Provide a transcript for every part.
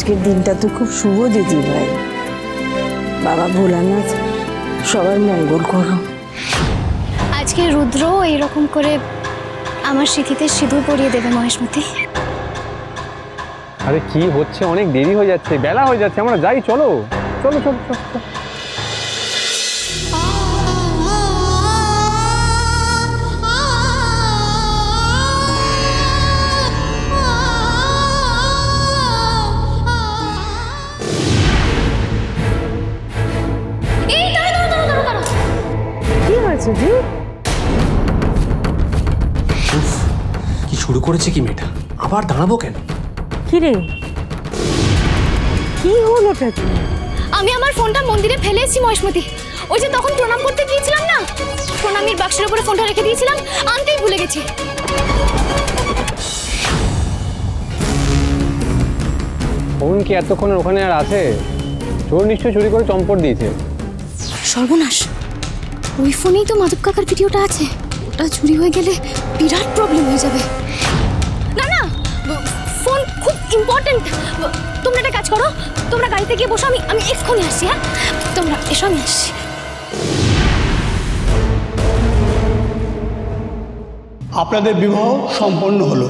আজকের দিনটা তো খুব শুভ দিদি ভাই। বাবা ভোলানাথ সবার মঙ্গল করো। আজকে রুদ্র এইরকম করে আমার স্মৃতিতে সিঁদুর পরিয়ে দেবে মহেশমতি। আরে কি হচ্ছে? অনেক দেরি হয়ে যাচ্ছে বেলা হয়ে যাচ্ছে। আমরা যাই চলো। চলো চলো চলো চলো। কি কি শুরু করেছে কি মেয়েটা? আবার দাঁড়াবো কেন? কি রে কি হলোটা কি আমি আমার ফোনটা মন্দিরে ফেলে এসেছি মহেশমতি। ওই যে তখন প্রণাম করতে গিয়েছিলাম না? প্রণামীর বাক্সের উপরে ফোনটা রেখে দিয়েছিলাম আনতেই ভুলে গেছি। ফোন কি এতক্ষণ ওখানে আর আছে? চোর নিশ্চয়ই চুরি করে চম্পট দিয়েছে। সর্বনাশ। ওই ফোনেই তো মাধব কাকার ভিডিওটা আছে। ওটা চুরি হয়ে গেলে বিরাট প্রবলেম হয়ে যাবে। না না, ফোন খুব ইম্পর্ট্যান্ট তোমরা একটা কাজ করো, তোমরা গাড়িতে গিয়ে বসো, আমি আমি এক্ষুনি আসছি হ্যাঁ? তোমরা এসো, আমি আসছি। আপনাদের বিবাহ সম্পন্ন হলো।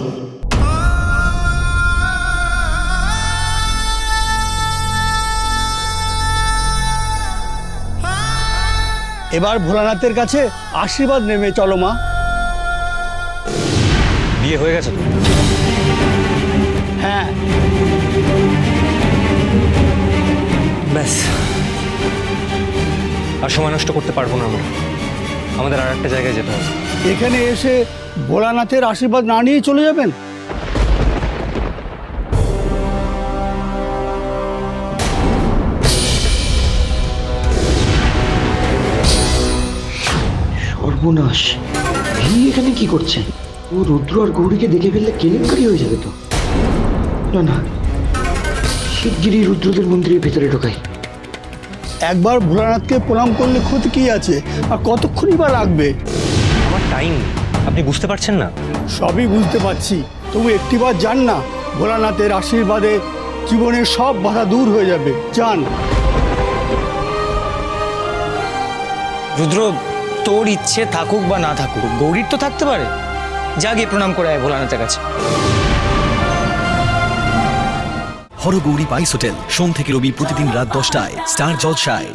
এবার ভোলানাথের কাছে আশীর্বাদ নেমে চলো মা। বিয়ে হয়ে গেছে তো? হ্যাঁ। ব্যাস। আর সময় নষ্ট করতে পারব না আমরা। আমাদের আর একটা জায়গায় যেতে হবে। এখানে এসে ভোলানাথের আশীর্বাদ না নিয়ে চলে যাবেন? সর্বনাশ। ভিনি এখানে কি করছেন ও রুদ্র আর গৌরীকে দেখে ফেললে কেলেঙ্কারি হয়ে যাবে তো। না না। শিগগিরই রুদ্রদের মন্দিরের ভেতরে ঢোকাই। একবার ভোলানাথকে প্রণাম করলে ক্ষতি কি আছে? আর কতক্ষণই বা লাগবে? আমার টাইম আপনি বুঝতে পারছেন না? সবই বুঝতে পারছি। তবু একটিবার যান না। ভোলানাথের আশীর্বাদে জীবনের সব বাধা দূর হয়ে যাবে। যান। রুদ্র তোর ইচ্ছে থাকুক বা না থাকুক, গৌরীর তো থাকতে পারে। যা গিয়ে প্রণাম করে আয় ভোলানাথের কাছে। হরগৌরী বাইস হোটেল, সোম থেকে রবি প্রতিদিন রাত দশটায়, স্টার জলসায়।